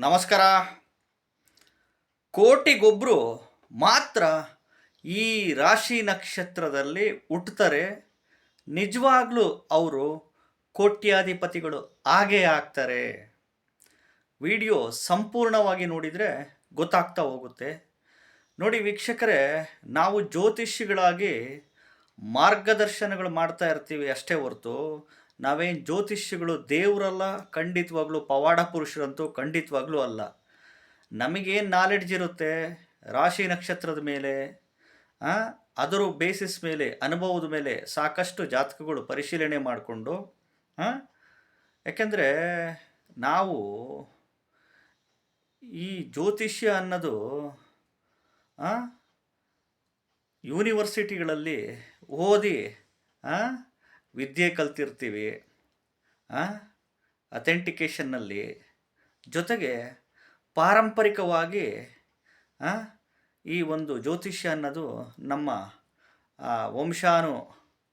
ನಮಸ್ಕಾರ. ಕೋಟಿಗೊಬ್ಬರು ಮಾತ್ರ ಈ ರಾಶಿ ನಕ್ಷತ್ರದಲ್ಲಿ ಹುಟ್ಟುತ್ತಾರೆ ನಿಜವಾಗ್ಲೂ ಅವರು ಕೋಟ್ಯಾಧಿಪತಿಗಳು ಹಾಗೇ ಆಗ್ತಾರೆ. ವಿಡಿಯೋ ಸಂಪೂರ್ಣವಾಗಿ ನೋಡಿದರೆ ಗೊತ್ತಾಗ್ತಾ ಹೋಗುತ್ತೆ. ನೋಡಿ ವೀಕ್ಷಕರೇ, ನಾವು ಜ್ಯೋತಿಷಿಗಳಾಗಿ ಮಾರ್ಗದರ್ಶನಗಳು ಮಾಡ್ತಾ ಇರ್ತೀವಿ ಅಷ್ಟೇ ಹೊರತು. ನಾವೇನು ಜ್ಯೋತಿಷ್ಯಗಳು ದೇವರಲ್ಲ, ಖಂಡಿತವಾಗ್ಲೂ ಪವಾಡ ಪುರುಷರಂತೂ ಖಂಡಿತವಾಗ್ಲೂ ಅಲ್ಲ. ನಮಗೇನು ನಾಲೆಡ್ಜ್ ಇರುತ್ತೆ? ರಾಶಿ ನಕ್ಷತ್ರದ ಮೇಲೆ ಅದರ ಬೇಸಿಸ್ ಮೇಲೆ, ಅನುಭವದ ಮೇಲೆ ಸಾಕಷ್ಟು ಜಾತಕಗಳು ಪರಿಶೀಲನೆ ಮಾಡಿಕೊಂಡು ಯಾಕೆಂದರೆ ನಾವು ಈ ಜ್ಯೋತಿಷ್ಯ ಅನ್ನೋದು ಯೂನಿವರ್ಸಿಟಿಗಳಲ್ಲಿ ಓದಿ ವಿದ್ಯೆ ಕಲ್ತಿರ್ತೀವಿ ಅಥೆಂಟಿಕೇಷನ್ನಲ್ಲಿ ಜೊತೆಗೆ ಪಾರಂಪರಿಕವಾಗಿ ಈ ಒಂದು ಜ್ಯೋತಿಷ್ಯ ಅನ್ನೋದು ನಮ್ಮ ವಂಶಾನು,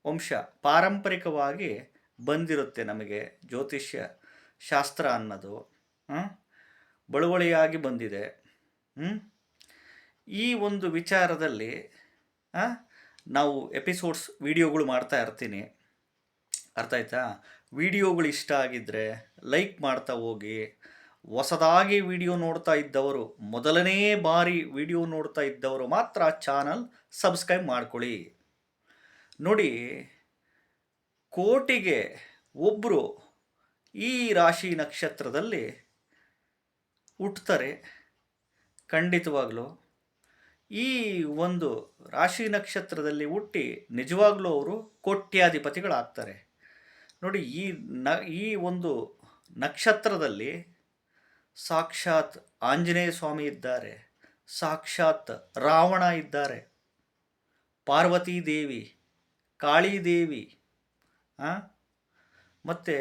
ವಂಶ ಪಾರಂಪರಿಕವಾಗಿ ಬಂದಿರುತ್ತೆ ನಮಗೆ ಜ್ಯೋತಿಷ್ಯ ಶಾಸ್ತ್ರ ಅನ್ನೋದು ಬಳುವಳಿಯಾಗಿ ಬಂದಿದೆ? ಈ ಒಂದು ವಿಚಾರದಲ್ಲಿ ನಾವು ಎಪಿಸೋಡ್ಸ್ ವಿಡಿಯೋಗಳು ಮಾಡ್ತಾ ಇರ್ತೀನಿ ಅರ್ಥ ಆಯ್ತಾ? ವಿಡಿಯೋಗಳು ಇಷ್ಟ ಆಗಿದ್ದರೆ ಲೈಕ್ ಮಾಡ್ತಾ ಹೋಗಿ. ಹೊಸದಾಗಿ ವಿಡಿಯೋ ನೋಡ್ತಾ ಇದ್ದವರು, ಮೊದಲನೇ ಬಾರಿ ವಿಡಿಯೋ ನೋಡ್ತಾ ಇದ್ದವರು ಮಾತ್ರ ಚಾನಲ್ ಸಬ್ಸ್ಕ್ರೈಬ್ ಮಾಡ್ಕೊಳ್ಳಿ. ನೋಡಿ, ಕೋಟಿಗೆ ಒಬ್ಬರು ಈ ರಾಶಿ ನಕ್ಷತ್ರದಲ್ಲಿ ಹುಟ್ಟುತ್ತಾರೆ ಖಂಡಿತವಾಗ್ಲೂ, ಈ ಒಂದು ರಾಶಿ ನಕ್ಷತ್ರದಲ್ಲಿ ಹುಟ್ಟಿ ನಿಜವಾಗ್ಲೂ ಅವರು ಕೋಟ್ಯಾಧಿಪತಿಗಳಾಗ್ತಾರೆ. ನೋಡಿ, ಈ ನ, ಈ ಒಂದು ನಕ್ಷತ್ರದಲ್ಲಿ ಸಾಕ್ಷಾತ್ ಆಂಜನೇಯ ಸ್ವಾಮಿ ಇದ್ದಾರೆ, ಸಾಕ್ಷಾತ್ ರಾವಣ ಇದ್ದಾರೆ, ಪಾರ್ವತೀ ದೇವಿ ಕಾಳಿದೇವಿ ಮತ್ತು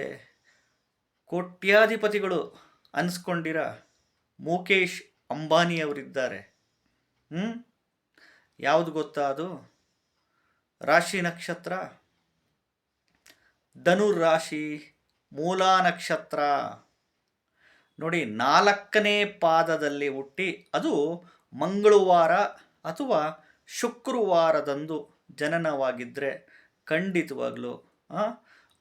ಕೋಟ್ಯಾಧಿಪತಿಗಳು ಅನ್ಸ್ಕೊಂಡಿರ ಮುಕೇಶ್ ಅಂಬಾನಿಯವರಿದ್ದಾರೆ ಹ್ಞೂ ಯಾವುದು ಗೊತ್ತಾ ಅದು? ರಾಶಿ ನಕ್ಷತ್ರ? ಧನುರ್ ಮೂಲ ನಕ್ಷತ್ರ. ನೋಡಿ, ನಾಲ್ಕನೇ ಪಾದದಲ್ಲಿ ಹುಟ್ಟಿ ಅದು ಮಂಗಳವಾರ ಅಥವಾ ಶುಕ್ರವಾರದಂದು ಜನನವಾಗಿದ್ದರೆ ಖಂಡಿತವಾಗ್ಲೂ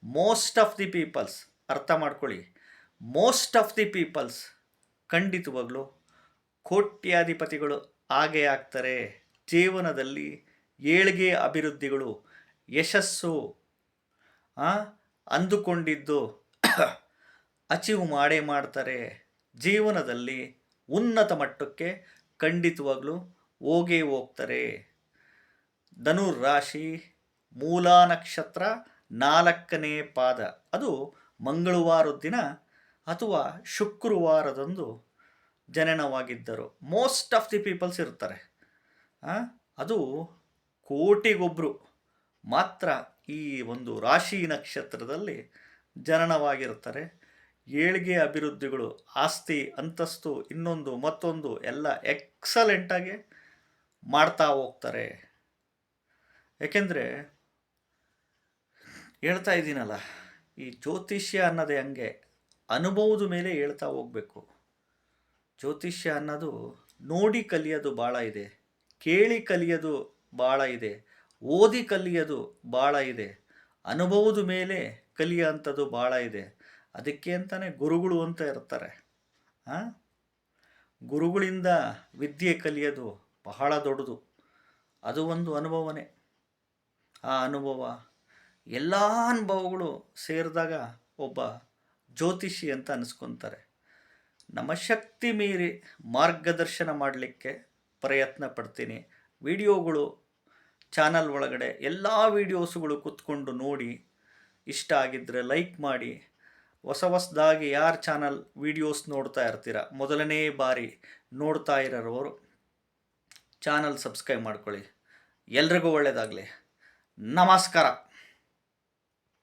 ಮೋಸ್ಟ್ ಆಫ್ ದಿ ಪೀಪಲ್ಸ್ ಅರ್ಥ ಮಾಡ್ಕೊಳ್ಳಿ. ಮೋಸ್ಟ್ ಆಫ್ ದಿ ಪೀಪಲ್ಸ್ ಖಂಡಿತವಾಗ್ಲೂ ಕೋಟ್ಯಾಧಿಪತಿಗಳು ಹಾಗೆ ಆಗ್ತಾರೆ. ಜೀವನದಲ್ಲಿ ಏಳಿಗೆ ಅಭಿವೃದ್ಧಿಗಳು ಯಶಸ್ಸು ಅಂದುಕೊಂಡಿದ್ದು ಅಚೀವ್ ಮಾಡೇ ಮಾಡ್ತಾರೆ. ಜೀವನದಲ್ಲಿ ಉನ್ನತ ಮಟ್ಟಕ್ಕೆ ಖಂಡಿತವಾಗ್ಲೂ ಹೋಗೇ ಹೋಗ್ತಾರೆ. ಧನುರಾಶಿ ರಾಶಿ ಮೂಲಾ ನಕ್ಷತ್ರ ನಾಲ್ಕನೇ ಪಾದ. ಅದು ಮಂಗಳವಾರದ ದಿನ ಅಥವಾ ಶುಕ್ರವಾರದಂದು ಜನನವಾಗಿದ್ದರು. ಮೋಸ್ಟ್ ಆಫ್ ದಿ ಪೀಪಲ್ಸ್ ಇರ್ತಾರೆ. ಅದು ಕೋಟಿಗೊಬ್ಬರು ಮಾತ್ರ. ಈ ಒಂದು ರಾಶಿ ನಕ್ಷತ್ರದಲ್ಲಿ ಜನನವಾಗಿರುತ್ತಾರೆ. ಏಳಿಗೆ ಅಭಿವೃದ್ಧಿಗಳು, ಆಸ್ತಿ, ಅಂತಸ್ತು, ಇನ್ನೊಂದು, ಮತ್ತೊಂದು ಎಲ್ಲ ಎಕ್ಸಲೆಂಟಾಗಿ ಮಾಡ್ತಾ ಹೋಗ್ತಾರೆ. ಏಕೆಂದರೆ ಹೇಳ್ತಾ ಇದ್ದೀನಲ್ಲ, ಈ ಜ್ಯೋತಿಷ್ಯ ಅನ್ನೋದೇ ಹಂಗೆ ಅನುಭವದ ಮೇಲೆ ಹೇಳ್ತಾ ಹೋಗಬೇಕು. ಜ್ಯೋತಿಷ್ಯ ಅನ್ನೋದು ನೋಡಿ ಕಲಿಯೋದು ಭಾಳ ಇದೆ, ಕೇಳಿ ಕಲಿಯೋದು ಭಾಳ ಇದೆ. ಓದಿ ಕಲಿಯೋದು ಭಾಳ ಇದೆ. ಅನುಭವದ ಮೇಲೆ ಕಲಿಯೋಂಥದ್ದು ಭಾಳ ಇದೆ. ಅದಕ್ಕೆ ಅಂತಲೇ ಗುರುಗಳು ಅಂತ ಇರ್ತಾರೆ. ಹಾಂ ಗುರುಗಳಿಂದ ವಿದ್ಯೆ ಕಲಿಯೋದು ಬಹಳ ದೊಡ್ಡದು. ಅದು ಒಂದು ಅನುಭವನೇ. ಆ ಅನುಭವ ಎಲ್ಲ ಅನುಭವಗಳು ಸೇರಿದಾಗ ಒಬ್ಬ ಜ್ಯೋತಿಷಿ ಅಂತ ಅನಿಸ್ಕೊತಾರೆ. ನಮ್ಮ ಶಕ್ತಿ ಮೀರಿ ಮಾರ್ಗದರ್ಶನ ಮಾಡಲಿಕ್ಕೆ ಪ್ರಯತ್ನ ಪಡ್ತೀನಿ. ವಿಡಿಯೋಗಳು ಚಾನಲ್ ಒಳಗಡೆ ಎಲ್ಲ ವೀಡಿಯೋಸ್ಗಳು ಕೂತ್ಕೊಂಡು ನೋಡಿ ಇಷ್ಟ ಆಗಿದ್ದರೆ ಲೈಕ್ ಮಾಡಿ. ಹೊಸ ಹೊಸದಾಗಿ ಯಾರು ಚಾನಲ್ ವೀಡಿಯೋಸ್ ನೋಡ್ತಾ ಇರ್ತೀರ? ಮೊದಲನೇ ಬಾರಿ ನೋಡ್ತಾ ಇರೋರು ಚಾನಲ್ ಸಬ್ಸ್ಕ್ರೈಬ್ ಮಾಡ್ಕೊಳ್ಳಿ. ಎಲ್ರಿಗೂ ಒಳ್ಳೆಯದಾಗಲಿ ನಮಸ್ಕಾರ.